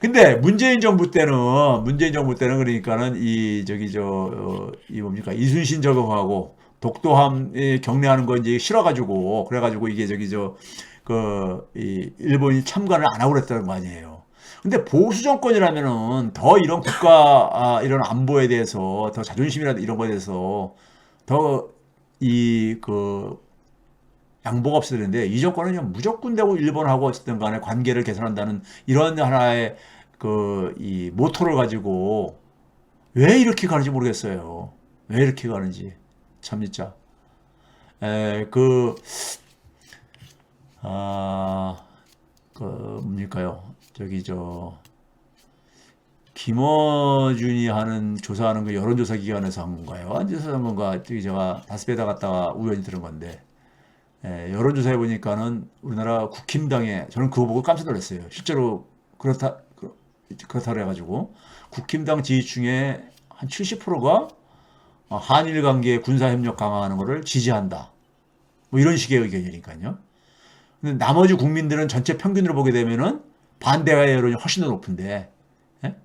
근데 문재인 정부 때는 문재인 정부 때는 그러니까는 이 저기 저이 뭡니까 이순신 적응하고 독도함 에 경례하는 거 이제 싫어가지고 그래가지고 이게 저기 저 그 이 일본이 참관을 안 하고 그랬다는 거 아니에요. 근데 보수 정권이라면은 더 이런 국가 아, 이런 안보에 대해서 더 자존심이라든 이런 거에 대해서 더 이 그 양보가 없어야 되는데 이 정권은 그냥 무조건 되고 일본하고 어쨌든 간에 관계를 개선한다는 이런 하나의 그 이 모토를 가지고 왜 이렇게 가는지 모르겠어요. 왜 이렇게 가는지 참 진짜 에그 아, 그 뭡니까요? 저기 저 김어준이 하는 조사하는 그 여론조사 기관에서 한 건가요? 안조사 한 건가? 저기 제가 다스베다 갔다가 우연히 들은 건데 예, 여론조사해 보니까는 우리나라 국힘당에 저는 그거 보고 깜짝 놀랐어요. 실제로 그렇다 그- 그렇다 그래가지고 국힘당 지지층의 한 70%가 한일 관계 군사 협력 강화하는 것을 지지한다. 뭐 이런 식의 의견이니까요. 근데 나머지 국민들은 전체 평균으로 보게 되면은 반대의 여론이 훨씬 더 높은데, 예?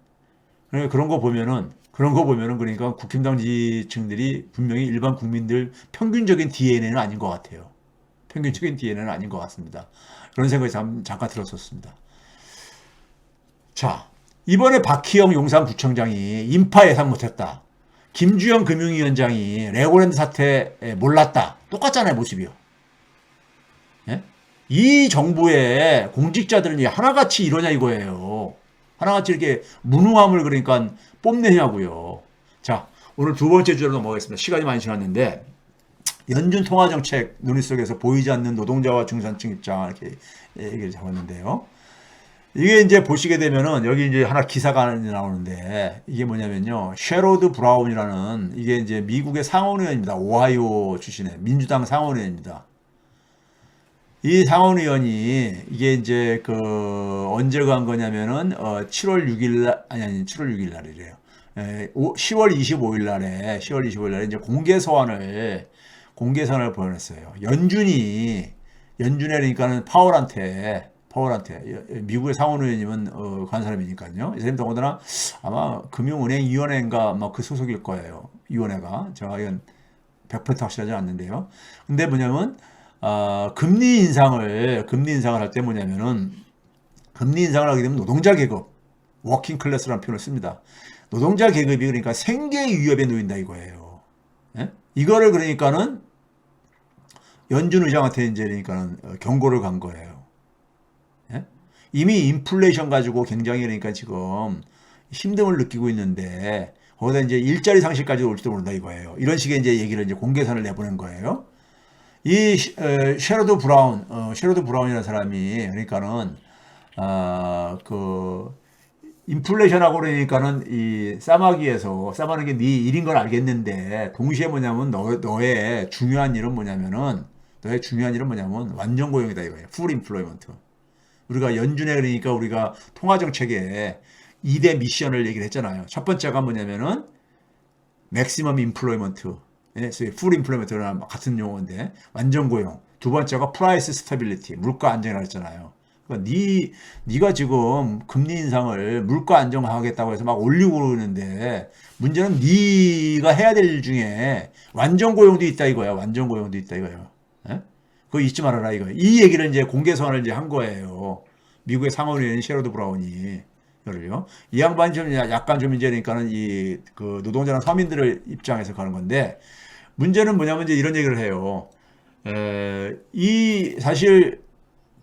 그러니까 그런 거 보면은 그런 거 보면은 그러니까 국힘당 지지층들이 분명히 일반 국민들 평균적인 DNA는 아닌 것 같아요. 평균적인 DNA는 아닌 것 같습니다. 그런 생각이 잠, 잠깐 들었었습니다. 자, 이번에 박희영 용산구청장이 인파 예상 못했다. 김주영 금융위원장이 레고랜드 사태에 몰랐다. 똑같잖아요, 모습이요. 예? 이 정부의 공직자들은 왜 하나같이 이러냐 이거예요. 하나같이 이렇게 무능함을 그러니까 뽐내냐고요. 자, 오늘 두 번째 주제로 넘어가겠습니다. 시간이 많이 지났는데 연준 통화 정책 논의 속에서 보이지 않는 노동자와 중산층 입장 이렇게 얘기를 잡았는데요. 이게 이제 보시게 되면은 여기 이제 하나 기사가 나오는데 이게 뭐냐면요. 셰로드 브라운이라는 이게 이제 미국의 상원의원입니다. 오하이오 출신의 민주당 상원의원입니다. 이 상원의원이 이게 이제 그 언제 간 거냐면은 어 7월 6일 날 아니 아니 7월 6일 날이래요. 에, 오- 10월 25일 날에 10월 25일 날에 이제 공개 서한을 공개 서한을 보냈어요. 연준이 연준에 그러니까는 파월한테 파월한테 여- 미국의 상원 의원이면 어, 간 사람이니까요. 이 사람이 더군다나 아마 금융은행위원회인가 아마 그 소속일 거예요. 위원회가 제가 이건 100% 확실하지 않는데요. 근데 뭐냐면 아, 금리 인상을 금리 인상을 할 때 뭐냐면은 금리 인상을 하게 되면 노동자 계급 워킹 클래스라는 표현을 씁니다. 노동자 계급이 그러니까 생계 위협에 놓인다 이거예요. 예? 이거를 그러니까는 연준 의장한테 이제 그러니까는 어, 경고를 간 거예요. 예? 이미 인플레이션 가지고 굉장히 그러니까 지금 힘듦을 느끼고 있는데 거기다 이제 일자리 상실까지 올지도 모른다 이거예요. 이런 식의 이제 얘기를 이제 공개선을 내보낸 거예요. 이 시- 어, 셰러드 브라운, 어, 셰러드 브라운이라는 사람이 그러니까는 아그 인플레이션하고 그러니까는 이 싸마기에서 싸마는 게 네 일인 걸 알겠는데 동시에 뭐냐면 너, 너의 중요한 일은 뭐냐면은 너의 중요한 일은 뭐냐면 완전 고용이다 이거예요. 풀 인플로이먼트. 우리가 연준에 그러니까 우리가 통화 정책에 2대 미션을 얘기를 했잖아요. 첫 번째가 뭐냐면은 맥시멈 인플로이먼트. 예, 풀 인플로이먼트랑 같은 용어인데 완전 고용. 두 번째가 프라이스 스타빌리티. 물가 안정이라고 했잖아요. 그러니까 네 네가 지금 금리 인상을 물가 안정하겠다고 해서 막 올리고 그러는데 문제는 네가 해야 될일 중에 완전 고용도 있다 이거야. 완전 고용도 있다 이거예요. 예? 그거 잊지 말아라 이거. 이 얘기를 이제 공개 서한을 이제 한 거예요. 미국의 상원의원 셰로드 브라운이 이거를요. 이 양반이 좀 약간 좀 이제 그러니까는 이 그 노동자나 서민들의 입장에서 가는 건데 문제는 뭐냐면 이제 이런 얘기를 해요. 에, 이 사실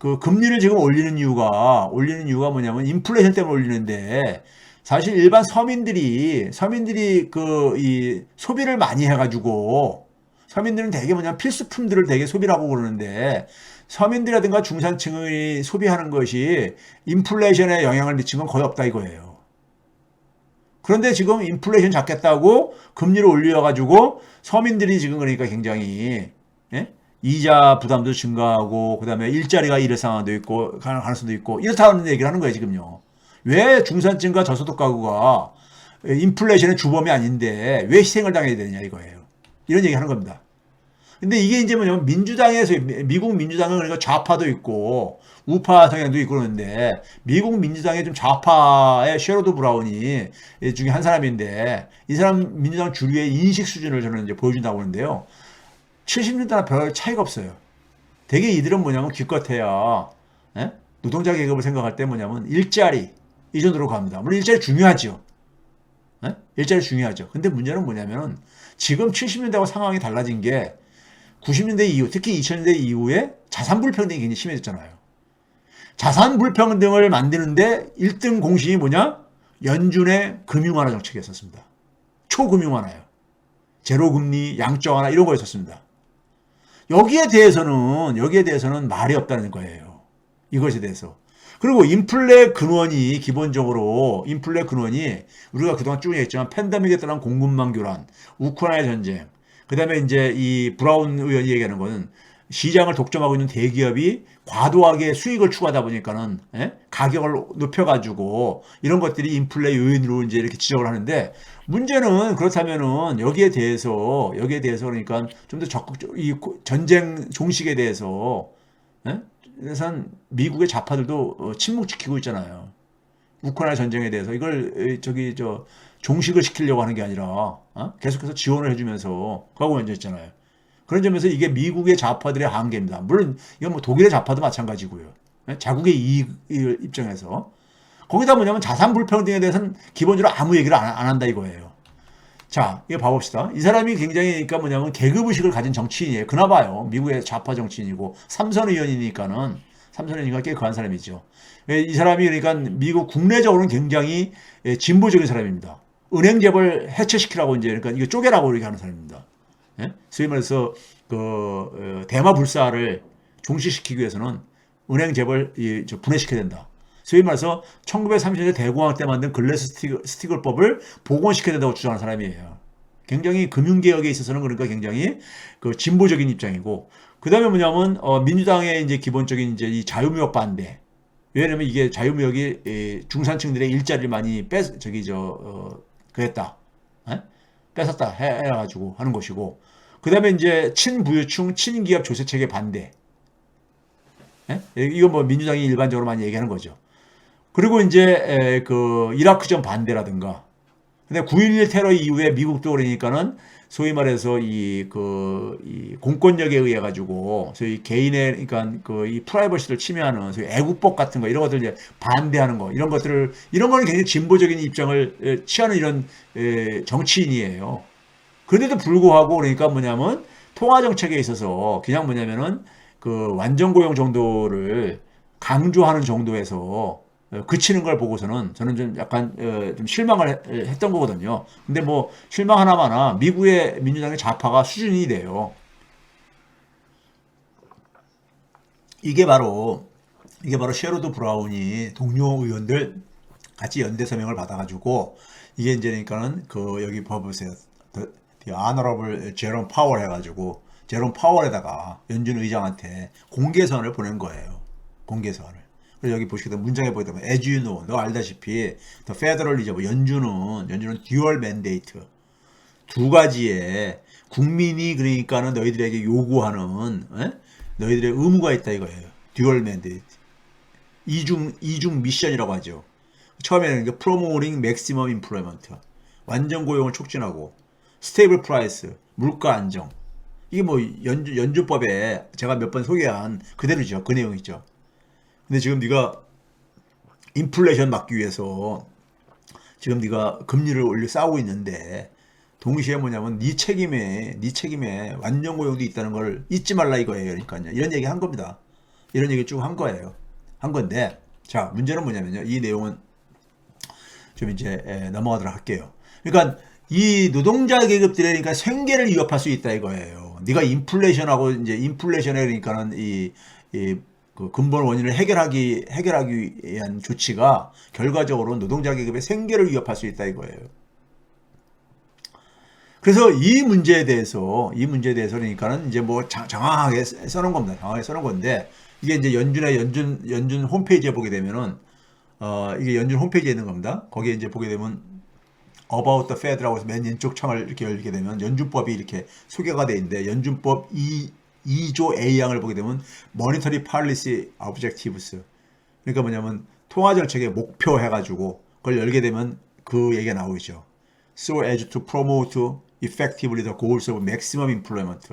그 금리를 지금 올리는 이유가 올리는 이유가 뭐냐면 인플레이션 때문에 올리는데 사실 일반 서민들이 서민들이 그 이 소비를 많이 해가지고 서민들은 되게 뭐냐면 필수품들을 소비를 하고 그러는데 서민들이라든가 중산층이 소비하는 것이 인플레이션에 영향을 미친 건 거의 없다 이거예요. 그런데 지금 인플레이션 잡겠다고 금리를 올려가지고 서민들이 지금 그러니까 굉장히 예? 이자 부담도 증가하고 그다음에 일자리가 잃을 상황도 있고 가능- 가능성도 있고 이렇다는 얘기를 하는 거예요 지금요. 왜 중산층과 저소득 가구가 인플레이션의 주범이 아닌데 왜 희생을 당해야 되느냐 이거예요. 이런 얘기 하는 겁니다. 근데 이게 이제 뭐냐면 민주당에서 미- 미국 민주당은 그러니까 좌파도 있고 우파 성향도 있고 그러는데 미국 민주당의 좀 좌파의 셰로드 브라운이 이 중에 한 사람인데 이 사람 민주당 주류의 인식 수준을 저는 이제 보여준다고 하는데요. 70년대나 별 차이가 없어요. 대개 이들은 뭐냐면 기껏해야 예? 노동자 계급을 생각할 때 뭐냐면 일자리 이 정도로 갑니다. 물론 일자리 중요하죠. 예? 일자리 중요하죠. 근데 문제는 뭐냐면은 지금 70년대와 상황이 달라진 게 90년대 이후, 특히 2000년대 이후에 자산 불평등이 굉장히 심해졌잖아요. 자산 불평등을 만드는데 1등 공신이 뭐냐? 연준의 금융완화 정책이었었습니다. 초금융완화요. 제로금리, 양적 완화 이런 거였었습니다. 여기에 대해서는 여기에 대해서는 말이 없다는 거예요. 이것에 대해서. 그리고 인플레 근원이 기본적으로 인플레 근원이 우리가 그동안 쭉 얘기했지만 팬데믹에 따른 공급망 교란, 우크라이나 전쟁, 그다음에 이제 이 브라운 의원이 얘기하는 거는 시장을 독점하고 있는 대기업이 과도하게 수익을 추구하다 보니까는 예? 가격을 높여가지고 이런 것들이 인플레 요인으로 이제 이렇게 지적을 하는데 문제는 그렇다면은 여기에 대해서 여기에 대해서 그러니까 좀 더 적극적 이 전쟁 종식에 대해서 예? 그래서 미국의 좌파들도 어, 침묵 지키고 있잖아요. 우크라이나 전쟁에 대해서 이걸 에, 저기 저 종식을 시키려고 하는 게 아니라 어? 계속해서 지원을 해주면서 하고 앉아 있잖아요. 그런 점에서 이게 미국의 좌파들의 한계입니다. 물론 이건 뭐 독일의 좌파도 마찬가지고요. 예? 자국의 이익 입장에서 거기다 뭐냐면 자산 불평등에 대해서는 기본적으로 아무 얘기를 안, 안 한다 이거예요. 자, 이거 봐봅시다. 이 사람이 굉장히 그러니까 뭐냐면 계급의식을 가진 정치인이에요. 그나봐요. 미국의 좌파 정치인이고 삼선 의원이니까는 삼선 의원이니까 꽤 그한 사람이죠. 예, 이 사람이 그러니까 미국 국내적으로는 굉장히 예, 진보적인 사람입니다. 은행 재벌 해체시키라고 이제 그러니까 이거 쪼개라고 이렇게 하는 사람입니다. 예? 소위 말해서 그 어, 대마 불사를 종식시키기 위해서는 은행 재벌 분해시켜야 된다. 소위 말해서 1930년대 대공황 때 만든 글래스 스티글, 스티글법을 복원시켜야 된다고 주장하는 사람이에요. 굉장히 금융개혁에 있어서는 그러니까 굉장히 그 진보적인 입장이고, 그 다음에 뭐냐면, 어, 민주당의 이제 기본적인 이제 이 자유무역 반대. 왜냐면 이게 자유무역이 이 중산층들의 일자리를 많이 뺏, 저기, 저, 어, 그랬다. 에? 뺏었다 해, 해가지고 하는 것이고, 그 다음에 이제 친부유층, 친기업 조세체계 반대. 예? 이거 뭐 민주당이 일반적으로 많이 얘기하는 거죠. 그리고 이제 에, 그 이라크전 반대라든가. 근데 9.11 테러 이후에 미국도 그러니까는 소위 말해서 이 그 이 공권력에 의해 가지고 소위 개인의 그러니까 그 이 프라이버시를 침해하는 소위 애국법 같은 거 이런 것들 이제 반대하는 거 이런 것들을 이런 거는 굉장히 진보적인 입장을 에, 취하는 이런 에, 정치인이에요. 그런데도 불구하고 그러니까 뭐냐면 통화 정책에 있어서 그냥 뭐냐면은 그 완전 고용 정도를 강조하는 정도에서 어, 그치는 걸 보고서는 저는 좀 약간 어, 좀 실망을 해- 했던 거거든요. 근데 뭐 실망 하나마나 미국의 민주당의 좌파가 수준이 돼요. 이게 바로 이게 바로 셰로드 브라운이 동료 의원들 같이 연대 서명을 받아가지고 이게 이제 그러니까는 그 여기 the Honorable Jerome Powell 해가지고 제롬 파월에다가 연준 의장한테 공개선을 보낸 거예요. 공개선을. 그래서 여기 보시게 되면 문장에 보게 되면 as you know, 너 알다시피 the Federal Reserve 연준은 연준은 dual mandate 두 가지의 국민이 그러니까는 너희들에게 요구하는 에? 너희들의 의무가 있다 이거예요. dual mandate. 이중 이중 미션이라고 하죠. 처음에는 이게 promoting maximum 완전 고용을 촉진하고 stable price 물가 안정 이게 뭐 연주, 연주법에 제가 몇 번 소개한 그대로죠. 그 내용이죠. 근데 지금 네가 인플레이션 막기 위해서 지금 네가 금리를 올려 싸우고 있는데 동시에 뭐냐면 네 책임에 네 책임에 완전 고용도 있다는 걸 잊지 말라 이거예요. 그러니까요. 이런 얘기 한 겁니다. 이런 얘기 쭉 한 거예요. 한 건데 자 문제는 뭐냐면요. 이 내용은 좀 이제 에, 넘어가도록 할게요. 그러니까 이 노동자 계급들의 그러니까 생계를 위협할 수 있다 이거예요. 네가 인플레이션하고 이제 인플레이션에 그러니까는 이, 이 그 근본 원인을 해결하기 해결하기 위한 조치가 결과적으로 노동자 계급의 생계를 위협할 수 있다 이거예요. 그래서 이 문제에 대해서 이 문제에 대해서 그러니까는 이제 뭐 장, 장황하게 써놓은 겁니다. 장황하게 써놓은 건데 이게 이제 연준의 연준 연준 홈페이지에 보게 되면은 어 이게 연준 홈페이지에 있는 겁니다. 거기에 이제 보게 되면 About the Fed라고 해서 맨 왼쪽 창을 이렇게 열게 되면 연준법이 이렇게 소개가 돼 있는데 연준법 2, 2조 A항을 보게 되면 Monetary Policy Objectives 그러니까 뭐냐면 통화 정책의 목표 해가지고 그걸 열게 되면 그 얘기가 나오죠. So as to promote effectively the goals of maximum employment.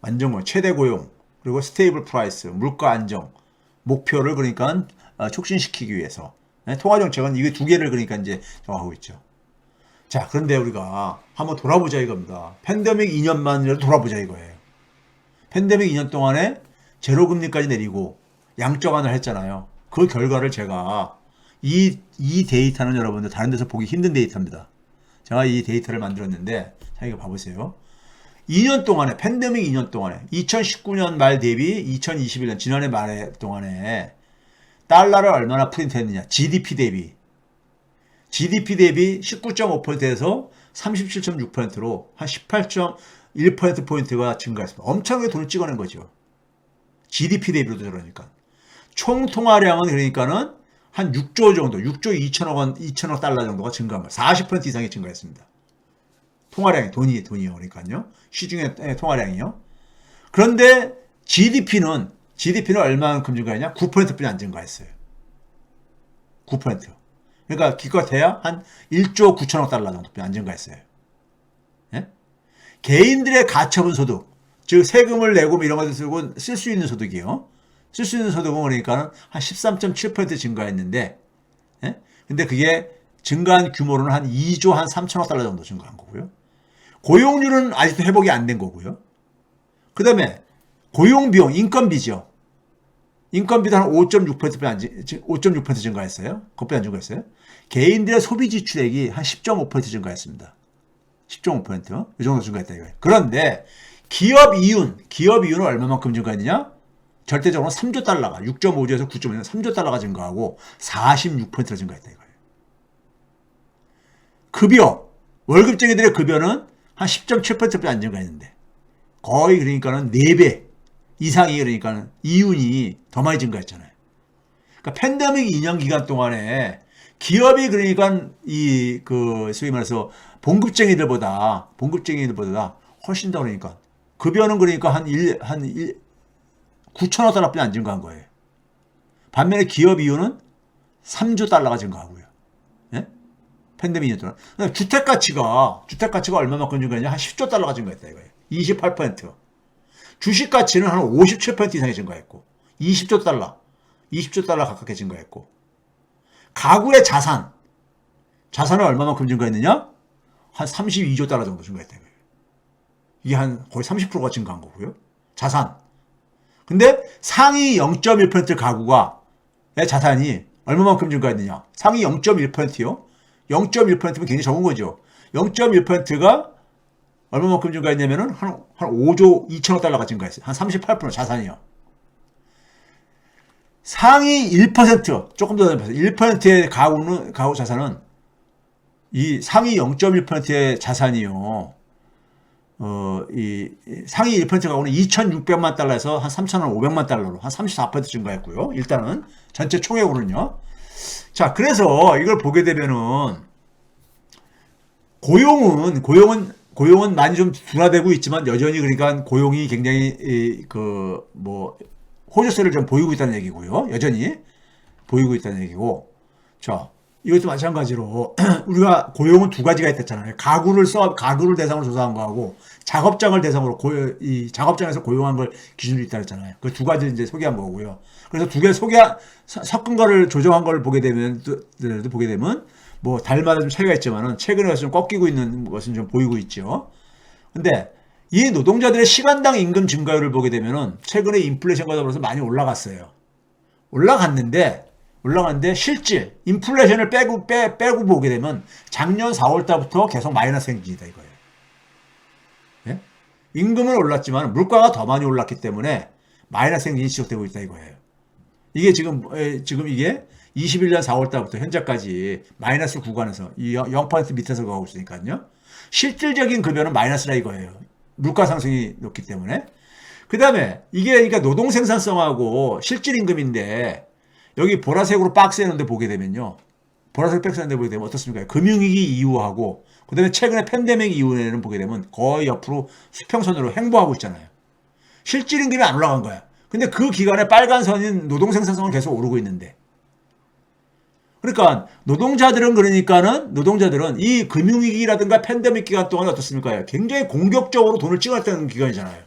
완전 뭐 최대 고용 그리고 스테이블 프라이스 물가 안정 목표를 그러니까 어, 촉진시키기 위해서 네, 통화 정책은 이게 두 개를 그러니까 이제 정하고 있죠. 자 그런데 우리가 한번 돌아보자 이겁니다. 팬데믹 2년만이라도 돌아보자 이거예요. 팬데믹 2년 동안에 제로 금리까지 내리고 양적 완화를 했잖아요. 그 결과를 제가 이, 이 데이터는 여러분들 다른 데서 보기 힘든 데이터입니다. 제가 이 데이터를 만들었는데 자 이거 봐보세요. 2년 동안에 팬데믹 2년 동안에 2019년 말 대비 2021년 지난해 말 동안에 달러를 얼마나 프린트했느냐 GDP 대비 GDP 대비 19.5%에서 37.6%로 한 18.1% 포인트가 증가했습니다. 엄청나게 돈을 찍어낸 거죠. GDP 대비로도 그러니까 총 통화량은 그러니까는 한 6조 정도, 6조 2천억 원, 2천억 달러 정도가 증가한 거예요. 40% 이상이 증가했습니다. 통화량이 돈이 돈이요 그러니까요 시중의 에, 통화량이요 그런데 GDP는 GDP는 얼마만큼 증가했냐 9%뿐이 안 증가했어요 9% 그러니까 기껏해야 한 1조 9천억 달러 정도뿐이 안 증가했어요 예? 개인들의 가처분 소득 즉 세금을 내고 뭐 이런 것을 쓰고 쓸 수 있는 소득이요 쓸 수 있는 소득은 그러니까 한13.7% 증가했는데 예? 근데 그게 증가한 규모로는 한 2조 한 3천억 달러 정도 증가한 거고요. 고용률은 아직도 회복이 안 된 거고요. 그 다음에 고용비용, 인건비죠. 인건비도 한 5.6%안 안, 5.6% 증가했어요. 그것보다 안 증가했어요. 개인들의 소비 지출액이 한 10.5% 증가했습니다. 10.5%. 이 정도 증가했다 이거예요. 그런데 기업 이윤, 기업 이윤은 얼마만큼 증가했느냐? 절대적으로 3조 달러가 6.5조에서 9.5조 3조 달러가 증가하고 46%가 증가했다 이거예요. 급여, 월급쟁이들의 급여는 한 10.7%밖에 안 증가했는데 거의 그러니까는 4배 이상이 그러니까는 이윤이 더 많이 증가했잖아요. 그러니까 팬데믹 2년 기간 동안에 기업이 그러니까 이 그 소위 말해서 봉급쟁이들보다 봉급쟁이들보다 훨씬 더 그러니까 급여는 그러니까 한 1, 한 1, 9천억 달러뿐이 안 증가한 거예요. 반면에 기업 이윤은 3조 달러가 증가하고요. 예? 팬데믹 2년 동안. 그다음에 주택 가치가 주택 가치가 얼마만큼 증가했냐? 한 10조 달러가 증가했다 이거예요. 28%. 주식 가치는 한 57% 이상이 증가했고 20조 달러, 20조 달러 가깝게 증가했고 가구의 자산 자산은 얼마만큼 증가했느냐? 한 32조 달러 정도 증가했다 이거예요. 이게 한 거의 30%가 증가한 거고요. 자산. 근데 상위 0.1% 가구가 의 자산이 얼마만큼 증가했느냐? 상위 0.1%요. 0.1%면 굉장히 적은 거죠. 0.1%가 얼마만큼 증가했냐면은 한, 한 5조 2천억 달러가 증가했어요. 한 38% 자산이요. 상위 1% 조금 더 높아서 1%의 가구는 가구 자산은 이 상위 0.1%의 자산이요. 어, 이 상위 1% 가구는 2,600만 달러에서 한 3,500만 달러로 한 34% 증가했고요. 일단은 전체 총액으로는요. 자, 그래서 이걸 보게 되면은 고용은 고용은 고용은 많이 좀 둔화되고 있지만 여전히 그러니까 고용이 굉장히 그 뭐 호조세를 좀 보이고 있다는 얘기고요. 여전히 보이고 있다는 얘기고. 자, 이것도 마찬가지로 우리가 고용은 두 가지가 있었잖아요. 가구를 써 가구를 대상으로 조사한 거하고 작업장을 대상으로 고용 이 작업장에서 고용한 걸 기준으로 있다 그랬잖아요. 그 두 가지 이제 소개한 거고요. 그래서 두 개 소개 섞은 거를 조정한 걸 보게 되면 또 보게 되면 뭐 달마다 좀 차이가 있지만은 최근에 좀 꺾이고 있는 것은 좀 보이고 있죠. 근데 이 노동자들의 시간당 임금 증가율을 보게 되면은 최근에 인플레이션과 더불어서 많이 올라갔어요. 올라갔는데 올라갔는데 실질 인플레이션을 빼고 빼, 빼고 보게 되면 작년 4월 달부터 계속 마이너스 행진이다 이거예요. 예? 임금은 올랐지만 물가가 더 많이 올랐기 때문에 마이너스 행진이 지속되고 있다 이거예요. 이게 지금 에, 지금 이게 21년 4월 달부터 현재까지 마이너스 구간에서 이 0% 밑에서 가고 있으니까요. 실질적인 급여는 마이너스라 이거예요. 물가 상승이 높기 때문에. 그 다음에 이게 그러니까 노동 생산성하고 실질 임금인데 여기 보라색으로 박스 해놓은데 보게 되면요. 보라색 백선인데 보게 되면 어떻습니까? 금융위기 이후하고 그 다음에 최근에 팬데믹 이후에는 보게 되면 거의 옆으로 수평선으로 행보하고 있잖아요. 실질 임금이 안 올라간 거야. 근데 그 기간에 빨간 선인 노동 생산성은 계속 오르고 있는데. 그러니까 노동자들은 그러니까는 노동자들은 이 금융위기라든가 팬데믹 기간 동안 어떻습니까? 굉장히 공격적으로 돈을 찍어냈다는 기간이잖아요.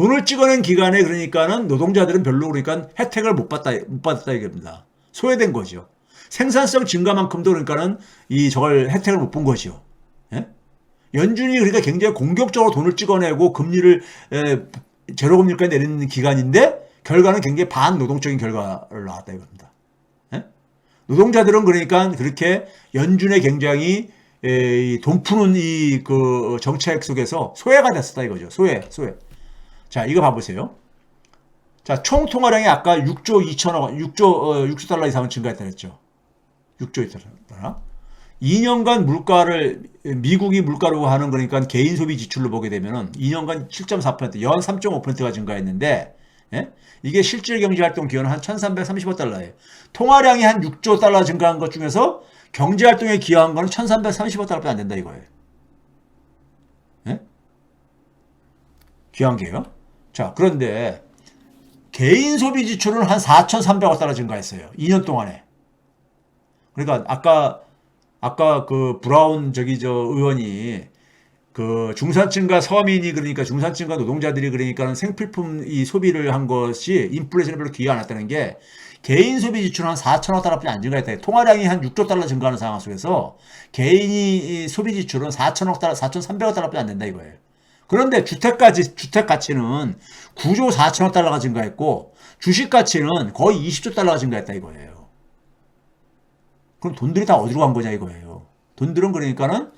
돈을 찍어낸 기간에 그러니까는 노동자들은 별로 그러니까 혜택을 못 받다 못 받았다 이겁니다. 소외된 거죠. 생산성 증가만큼도 그러니까는 이 저걸 혜택을 못 본 거죠. 예? 연준이 그러니까 굉장히 공격적으로 돈을 찍어내고 금리를 에, 제로 금리까지 내리는 기간인데 결과는 굉장히 반노동적인 결과를 나왔다 이겁니다. 예? 노동자들은 그러니까 그렇게 연준의 굉장히 에, 이돈 푸는 이 그 정책 속에서 소외가 됐었다 이거죠. 소외, 소외. 자, 이거 봐보세요. 자, 총 통화량이 아까 6조 2천억 원, 6조, 어, 6조 달러 이상은 증가했다 그랬죠. 6조 달러. 2년간 물가를, 미국이 물가로 하는 거니까 개인 소비 지출로 보게 되면은 2년간 7.4%, 연 3.5%가 증가했는데, 예? 이게 실질 경제 활동 기여는 한 1330억 달러예요. 통화량이 한 6조 달러 증가한 것 중에서 경제 활동에 기여한 거는 1330억 달러밖에 안 된다 이거예요. 예? 귀한 게요. 자, 그런데 개인 소비 지출은 한 4,300억 달러 증가했어요. 2년 동안에. 그러니까 아까 아까 그 브라운 저기 저 의원이 그 중산층과 서민이 그러니까 중산층과 노동자들이 그러니까는 생필품 이 소비를 한 것이 인플레이션에 별로 기여 안 했다는 게 개인 소비 지출은 한 4천억 달러밖에 안 증가했다. 통화량이 한 6조 달러 증가하는 상황 속에서 개인이 이 소비 지출은 4천억 달러, 4,300억 달러밖에 안 된다 이거예요. 그런데 주택까지 주택 가치는 9조 4천억 달러가 증가했고 주식 가치는 거의 20조 달러가 증가했다 이거예요. 그럼 돈들이 다 어디로 간 거냐 이거예요. 돈들은 그러니까는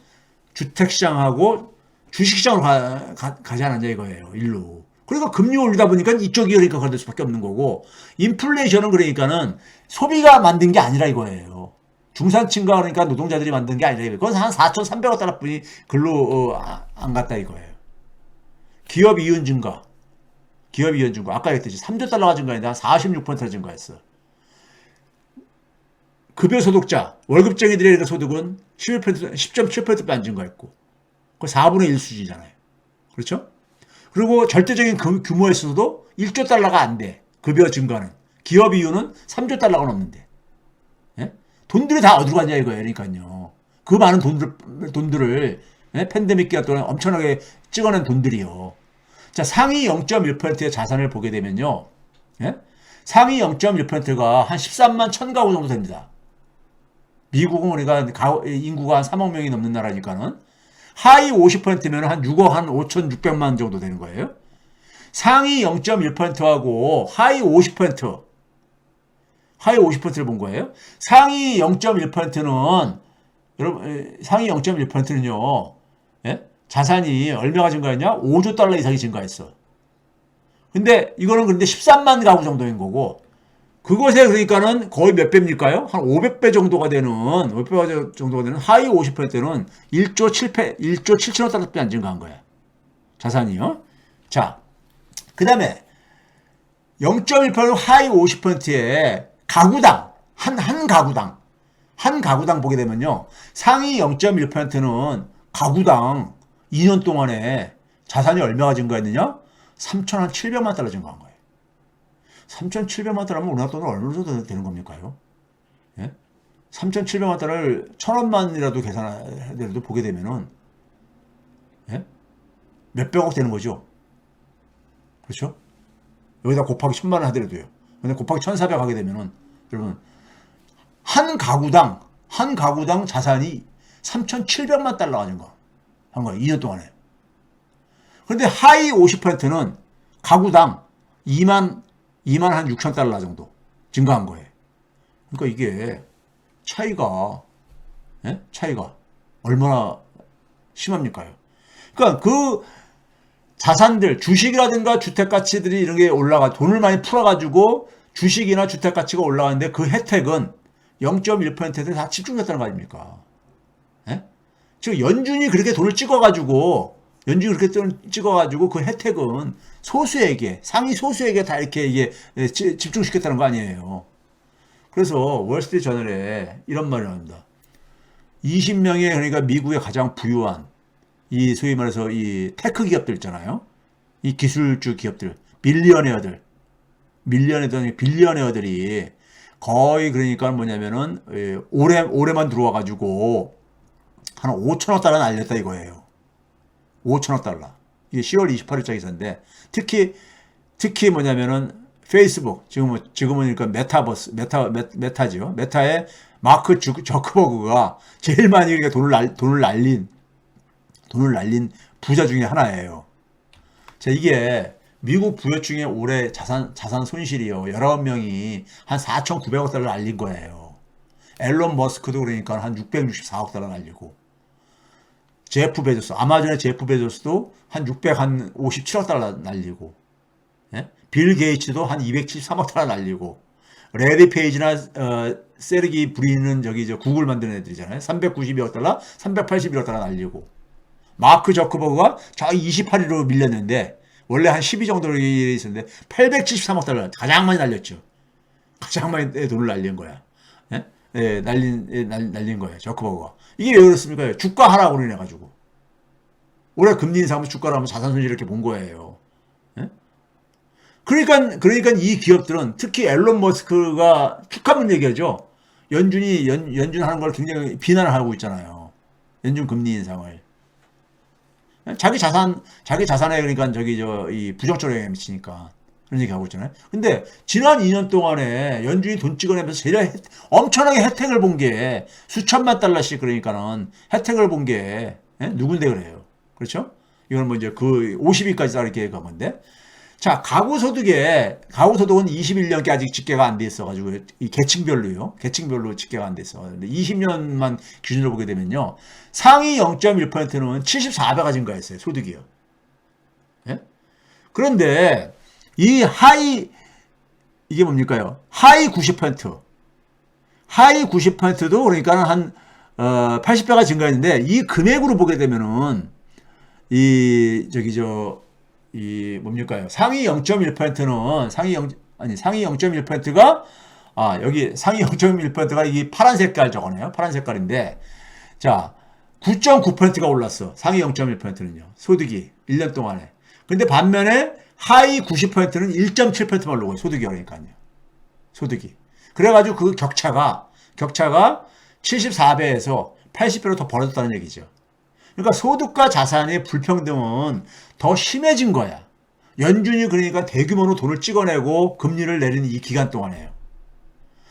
주택 시장하고 주식 시장으로 가, 가, 가 지 않았냐 이거예요. 일로. 그러니까 금리 올리다 보니까 이쪽이 그러니까 그럴 수밖에 없는 거고 인플레이션은 그러니까는 소비가 만든 게 아니라 이거예요. 중산층과 그러니까 노동자들이 만든 게 아니라 이거예요. 그건 한 4,300억 달러뿐이 글로 어, 아- 안 갔다 이거예요. 기업 이윤 증가. 기업 이윤 증가. 아까 얘기했듯이 3조 달러가 증가했는데 한 46%가 증가했어. 급여 소득자, 월급쟁이들의 그 소득은 11%, 10.7%도 안 증가했고. 그 4분의 1 수준이잖아요. 그렇죠? 그리고 절대적인 금- 규모에 있어서도 1조 달러가 안 돼. 급여 증가는. 기업 이윤은 3조 달러가 넘는데. 예? 돈들이 다 어디로 갔냐 이거예요. 그러니까요. 그 많은 돈들, 돈들을 예? 팬데믹 기간 동안 엄청나게 찍어낸 돈들이요. 자, 상위 0.1%의 자산을 보게 되면요. 예? 상위 0.1%가 한 13만 1000 가구 정도 됩니다. 미국은 우리가 가- 인구가 한 3억 명이 넘는 나라니까는 하위 50%면 한 6억 한 5,600만 정도 되는 거예요. 상위 0.1%하고 하위 50% 하위 50%를 본 거예요. 상위 0.1%는 여러분 에, 상위 0.1%는요. 예? 자산이 얼마가 증가했냐? 5조 달러 이상이 증가했어. 근데 이거는 그런데 13만 가구 정도인 거고 그것에 그러니까는 거의 몇 배입니까요? 한 500배 정도가 되는 500배 정도가 되는 하위 50%는 1조 7배 1조 7천억 달러밖에 안 증가한 거야. 자산이요. 자, 그다음에 0.1% 하위 50%의 가구당 한 한 가구당 한 가구당 보게 되면요. 상위 0.1%는 가구당 2년 동안에 자산이 얼마가 증가했느냐? 3,700만 달러 증가한 거예요. 3,700만 달러면 우리나라 돈으로 얼마 정도 되는 겁니까요? 예? 3,700만 달러를 천원만이라도 계산하더라도 보게 되면은 예? 몇백억 되는 거죠. 그렇죠? 여기다 곱하기 천만 원 하더라도요. 근데 곱하기 1,400 하게 되면은 여러분 한 가구당 한 가구당 자산이 3,700만 달러가 증가 한 거예요. 2년 동안에. 그런데 하위 50%는 가구당 2만 2만 한 6천 달러 정도 증가한 거예요. 그러니까 이게 차이가 예? 차이가 얼마나 심합니까요? 그러니까 그 자산들 주식이라든가 주택 가치들이 이런 게 올라가 돈을 많이 풀어가지고 주식이나 주택 가치가 올라가는데 그 혜택은 0.1%에 다 집중됐다는 거 아닙니까? 예? 지금 연준이 그렇게 돈을 찍어가지고 연준이 그렇게 돈을 찍어가지고 그 혜택은 소수에게 상위 소수에게 다 이렇게 이게 예, 지- 집중시켰다는 거 아니에요. 그래서 월스트리트 저널에 이런 말을 합니다. 20명의 그러니까 미국의 가장 부유한 이 소위 말해서 이 테크 기업들 있잖아요. 이 기술주 기업들, 빌리언웨어들, 밀리언웨어들, 빌리언웨어들이 거의 그러니까 뭐냐면은 예, 올해 올해만 들어와 가지고 한 5천억 달러 날렸다 이거예요. 5천억 달러. 이게 10월 28일자 기사인데 특히 특히 뭐냐면은 페이스북 지금은 지금은 그러니까 메타버스 메타 메, 메타죠. 메타의 마크 주, 저크버그가 제일 많이 그러니까 돈을 날, 돈을 날린 돈을 날린 부자 중에 하나예요. 자, 이게 미국 부여 중에 올해 자산, 자산 손실이요. 19명이 한 4,900억 달러 날린 거예요. 앨런 머스크도 그러니까 한 664억 달러 날리고. 제프 베조스, 아마존의 제프 베조스도 한 657억 달러 날리고. 예? 빌 게이츠도 한 273억 달러 날리고. 레디 페이지나 어, 세르기 브리는 저기 저 구글 만드는 애들이잖아요. 392억 달러, 381억 달러 날리고. 마크 저크버그가 저 28위로 밀렸는데 원래 한12 정도로 있었는데 873억 달러 가장 많이 날렸죠. 가장 많이 돈을 날린 거야. 예? 예, 날린 예, 날, 날린 거예요. 저크버그가. 이게 왜 그렇습니까? 주가 하락으로 인해 가지고. 올해 금리 인상하면 주가를 하면 자산 손실 이렇게 본 거예요. 예? 그러니까 그러니까 이 기업들은 특히 앨런 머스크가 축하문 얘기하죠. 연준이 연, 연준하는 걸 굉장히 비난을 하고 있잖아요. 연준 금리 인상을. 자기 자산, 자기 자산에 그러니까 저기 저 이 부정적으로 영향 미치니까 그런 얘기 하고 있잖아요. 근데 지난 2년 동안에 연준이 돈 찍어내면서 제일 혜- 엄청나게 혜택을 본 게 수천만 달러씩 그러니까는 혜택을 본 게 누군데 그래요. 그렇죠? 이건 뭐 이제 그 50위까지 이렇게 간 건데. 자, 가구 소득에 가구 소득은 21년께 아직 집계가 안 돼 있어 가지고 이 계층별로요. 계층별로 집계가 안 돼 있어. 근데 20년만 기준으로 보게 되면요. 상위 0.1%는 74배가 증가했어요. 소득이요. 예? 그런데 이 하위 이게 뭡니까요? 하위 90% 하위 90%도 그러니까 한 어, 80배가 증가했는데 이 금액으로 보게 되면은 이 저기 저 이 뭡니까요? 상위 0.1%는 상위 0 아니 상위 0.1%가 아 여기 상위 0.1%가 이 파란 색깔 저거네요. 파란 색깔인데 자 9.9%가 올랐어. 상위 0.1%는요. 소득이 1년 동안에. 근데 반면에 하위 90%는 1.7%만 오르고 소득이 그러니까요. 소득이. 그래가지고 그 격차가 격차가 74배에서 80배로 더 벌어졌다는 얘기죠. 그러니까 소득과 자산의 불평등은 더 심해진 거야. 연준이 그러니까 대규모로 돈을 찍어내고 금리를 내리는 이 기간 동안에요.